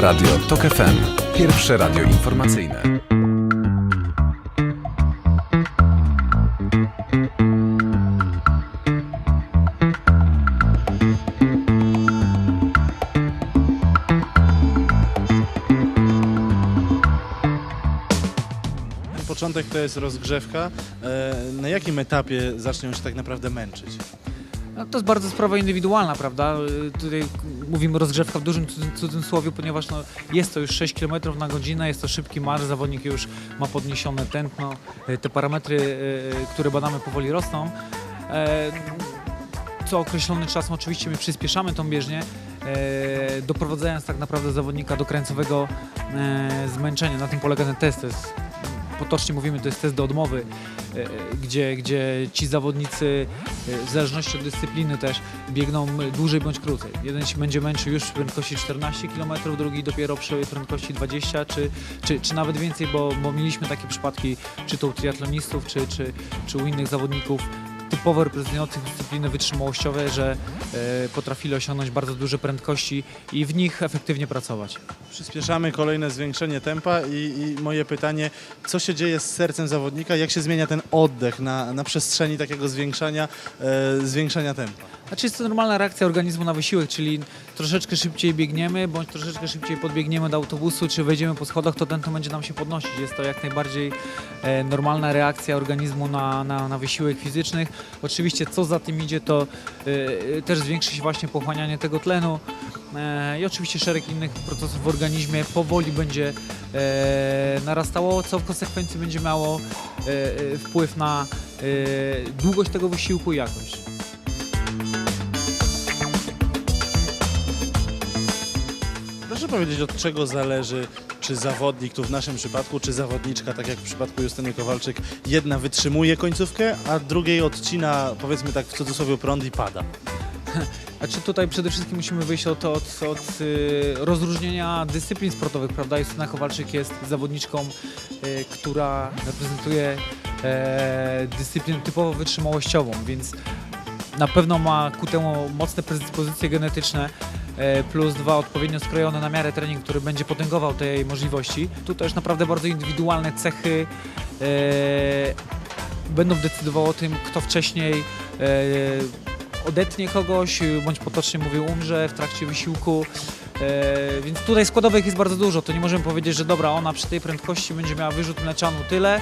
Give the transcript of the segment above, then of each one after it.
Radio TOK FM. Pierwsze radio informacyjne. Początek to jest rozgrzewka. E, Na jakim etapie zaczną się tak naprawdę męczyć? No, to jest bardzo sprawa indywidualna, prawda? Tutaj mówimy rozgrzewka w dużym cudzysłowie, ponieważ no, jest to już 6 km na godzinę, jest to szybki marsz, zawodnik już ma podniesione tętno, y, te parametry, y, które badamy powoli rosną. E, Co określony czas oczywiście my przyspieszamy tą bieżnię, e, doprowadzając tak naprawdę zawodnika do krańcowego e, zmęczenia. Na tym polega ten test. To jest, potocznie mówimy, to jest test do odmowy, e, e, gdzie, gdzie ci zawodnicy e, w zależności od dyscypliny też biegną dłużej bądź krócej. Jeden się będzie męczył już przy prędkości 14 km, drugi dopiero przy prędkości 20 czy, czy, czy nawet więcej, bo, bo mieliśmy takie przypadki czy to u triatlonistów, czy, czy, czy u innych zawodników typowo reprezentujących dyscypliny wytrzymałościowe, że e, potrafili osiągnąć bardzo duże prędkości i w nich efektywnie pracować. Przyspieszamy kolejne zwiększenie tempa i, i moje pytanie, co się dzieje z sercem zawodnika, jak się zmienia ten oddech na, na przestrzeni takiego zwiększania, e, zwiększania tempa? Znaczy jest to normalna reakcja organizmu na wysiłek, czyli troszeczkę szybciej biegniemy, bądź troszeczkę szybciej podbiegniemy do autobusu, czy wejdziemy po schodach, to ten to będzie nam się podnosić. Jest to jak najbardziej e, normalna reakcja organizmu na, na, na wysiłek fizyczny. Oczywiście co za tym idzie, to e, też zwiększy się właśnie pochłanianie tego tlenu e, i oczywiście szereg innych procesów w organizmie powoli będzie e, narastało, co w konsekwencji będzie miało e, e, wpływ na e, długość tego wysiłku i jakość. Proszę powiedzieć, od czego zależy, czy zawodnik, tu w naszym przypadku, czy zawodniczka, tak jak w przypadku Justyny Kowalczyk, jedna wytrzymuje końcówkę, a drugiej odcina, powiedzmy tak w cudzysłowie, prąd i pada. Znaczy tutaj przede wszystkim musimy wyjść od, od, od y, rozróżnienia dyscyplin sportowych, prawda? Justyna Kowalczyk jest zawodniczką, y, która reprezentuje e, dyscyplinę typowo wytrzymałościową, więc na pewno ma ku temu mocne predyspozycje genetyczne, plus dwa odpowiednio skrojone na miarę trening, który będzie potęgował te jej możliwości. Tutaj już naprawdę bardzo indywidualne cechy e, będą decydowały o tym, kto wcześniej e, odetnie kogoś, bądź potocznie mówię umrze w trakcie wysiłku. E, więc tutaj składowych jest bardzo dużo. To nie możemy powiedzieć, że dobra, ona przy tej prędkości będzie miała wyrzut mleczanu tyle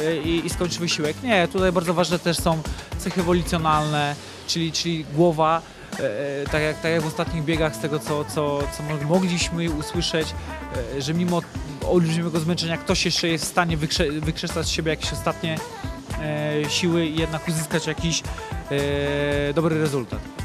e, i, i skończy wysiłek. Nie, tutaj bardzo ważne też są cechy ewolucjonalne, czyli, czyli głowa. E, tak, jak, tak jak w ostatnich biegach, z tego co, co, co mo- mogliśmy usłyszeć, e, że mimo olbrzymiego zmęczenia ktoś jeszcze jest w stanie wykrze, wykrzesać z siebie jakieś ostatnie e, siły i jednak uzyskać jakiś e, dobry rezultat.